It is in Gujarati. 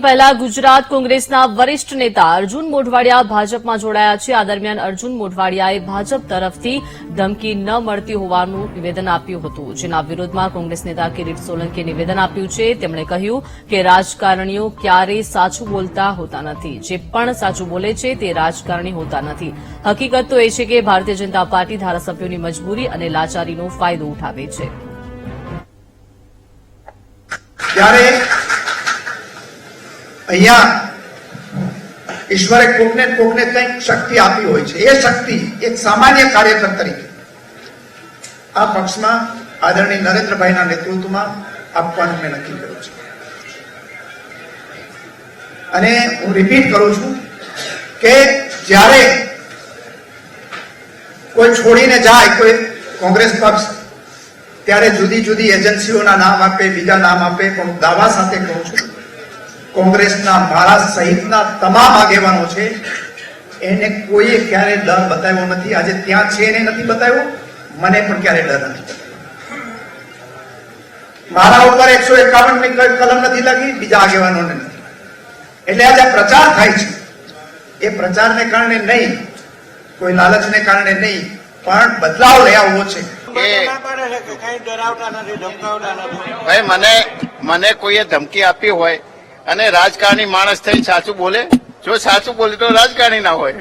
પહેલા ગુજરાત કોંગ્રેસના વરિષ્ઠ નેતા અર્જુન મોઢવાડિયા ભાજપમાં જોડાયા છે. આ દરમિયાન અર્જુન મોઢવાડિયાએ ભાજપ તરફથી ધમકી ન મળતી હોવાનું નિવેદન આપ્યું હતું. જેના વિરોધમાં કોંગ્રેસ નેતા કિરીટ સોલંકીએ નિવેદન આપ્યું છે. તેમણે કહ્યું કે રાજકારણીઓ ક્યારેય સાચું બોલતા હોતા નથી. જે પણ સાચું બોલે છે તે રાજકારણી હોતા નથી. હકીકત તો એ છે કે ભારતીય જનતા પાર્ટી ધારાસભ્યોની મજબૂરી અને લાચારીનો ફાયદો ઉઠાવે છે. અહીંયા ઈશ્વરે કોકને કોકને કંઈક શક્તિ આપી હોય છે. એ શક્તિ એક સામાન્ય કાર્યકર તરીકે આ પક્ષમાં આદરણીય નરેન્દ્રભાઈના નેતૃત્વમાં આપવાનું મેં નક્કી કર્યું છે. અને હું રિપીટ કરું છું કે જ્યારે કોઈ છોડીને જાય, કોઈ કોંગ્રેસ પક્ષ, ત્યારે જુદી જુદી એજન્સીઓના નામ આપે, બીજા નામ આપે, પણ દાવા સાથે કહું છું કોંગ્રેસના મારા સહિતના તમામ આગેવાનો છે. એને કોઈએ ક્યારે ડર બતાવ્યો નથી. આજે ત્યાં છે એને નથી બતાવ્યો. મને પણ ક્યારે ડર નથી. મારા ઉપર એકસો એકાવનની કલમ નથી લાગી, બીજા આગેવાનોને નથી. એટલે આજે પ્રચાર થાય છે. એ પ્રચારને કારણે નહીં, કોઈ લાલચને કારણે નહીં, પણ બદલાવ લઈ આવવો છે. મને મને કોઈએ ધમકી આપી હોય અને રાજકારણી માણસ થઈ સાચું બોલે? જો સાચું બોલે તો રાજકારણી ના હોય.